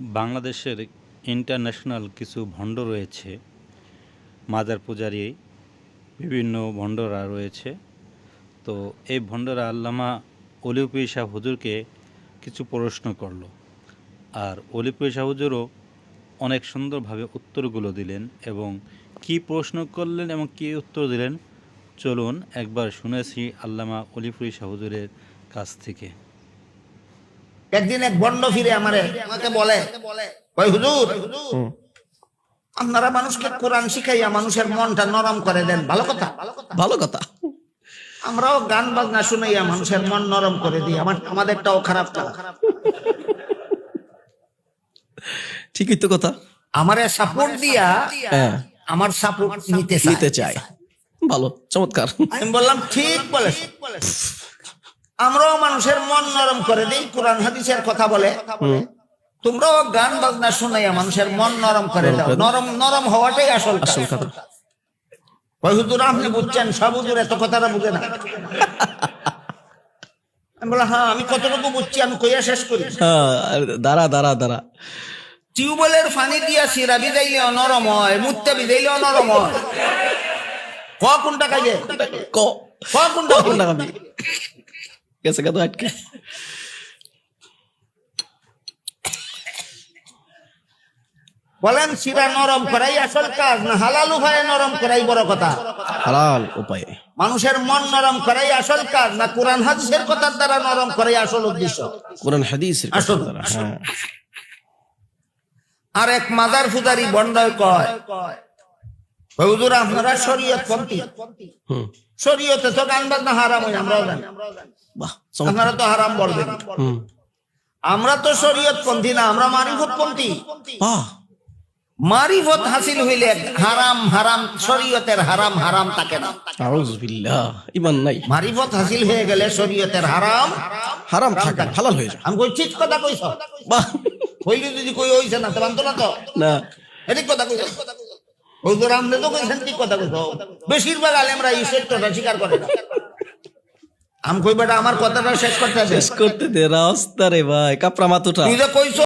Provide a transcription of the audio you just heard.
বাংলাদেশের ইন্টারন্যাশনাল কিছু ভণ্ড রয়েছে। মাজার পূজারী বিভিন্ন ভণ্ডরা রয়েছে। তো এই ভণ্ডরা আল্লামা অলিউপি শাহ হুজুরকে কিছু প্রশ্ন করল। আর অলিউপি শাহ হুজুরও অনেক সুন্দরভাবে উত্তরগুলো দিলেন এবং কি প্রশ্ন করলেন এবং কি উত্তর দিলেন, চলুন একবার শুনেছি আল্লামা অলিপুরি শাহ হুজুরের কাছ থেকে। একদিন এক বন্ড ফিরে আমারে আমাকে বলে কই হুজুর আপনারা মানুষকে কোরআন শিখাইয়া মানুষের মনটা নরম করে দেন ভালো কথা? ভালো কথা। আমরাও গান বাজনা শুনাইয়া মানুষের মন নরম করে দিই আমার আমাদেরটাও খারাপ না ঠিকই তো কথা। আমারে সাপোর্ট দিয়া হ্যাঁ। আমার সাপোর্ট নিতে। নিতে চাই ভালো চমৎকার। আমি বললাম ঠিক বলে আমরাও মানুষের মন নরম করে দিই কোরআন হাদিসের কথা বলে। তোমরাও গান বাজনা শুনাইয়া মানুষের মন নরম করে দাও। নরম নরম হওয়াটাই আসল আসল কথা। হুজুর আপনি বুঝছেন সব হুজুর এত কথাটা বুঝে না। আমি বললাম হ্যাঁ আমি কতটুকু বুঝছি আমি কইয়া শেষ করি। হ্যাঁ দাঁড়া দাঁড়া দাঁড়া। টিউবওয়েলের পানি দিয়া সিরা ভিজাইলে নরম হয় মুত্তে ভিজাইলে নরম হয়। ক কোনটা কাজে ক। ক কোনটা গেছে আটকে বলেন সিরা নরম করাই আসল কাজ না হালালু? ভাই নরম করাই বড় কথা। হালাল উপায়ে। মানুষের মন নরম করাই আসল কাজ না কোরআন হাদিসের কথার দ্বারা নরম করাই আসল উদ্দেশ্য? কোরআন হাদিসের আসল। হ্যাঁ। আর এক মাদার ফুদারি বন্ডয় কয় হুজুর আপনারা শরীয়ত পন্থী হুম। শরীয়তে তো গান বাজনা হারাম হয় আমরাও জানি। আপনারা তো হারাম বলবেন। হুম। আমরা তো শরীয়ত পন্থী না আমরা মারিফত পন্থী বাহ। মারিফত হাসিল হইলে হারাম হারাম শরীয়তের হারাম হারাম থাকে না। আউযু বিল্লাহ ইমান নাই। মারিফত হাসিল হয়ে গেলে শরীয়তের হারাম হারাম থাকে হালাল হয়ে যায়। আমি কই ঠিক কথা কইছ? বাহ। হইলে যদি কই হইছে না তো বান্ধব না তো? না। এদিক কথা কইছ? হুজুর আমনে তো কইছেন ঠিক কথা কইছ? বেশিরভাগ আলেমরা এই সত্যটা স্বীকার করে না। আমি আমার কথাটা শেষ করতে শেষ করতে দে রাস্তা রে ভাই কাপড়া মাতুটা তুই যে কইছ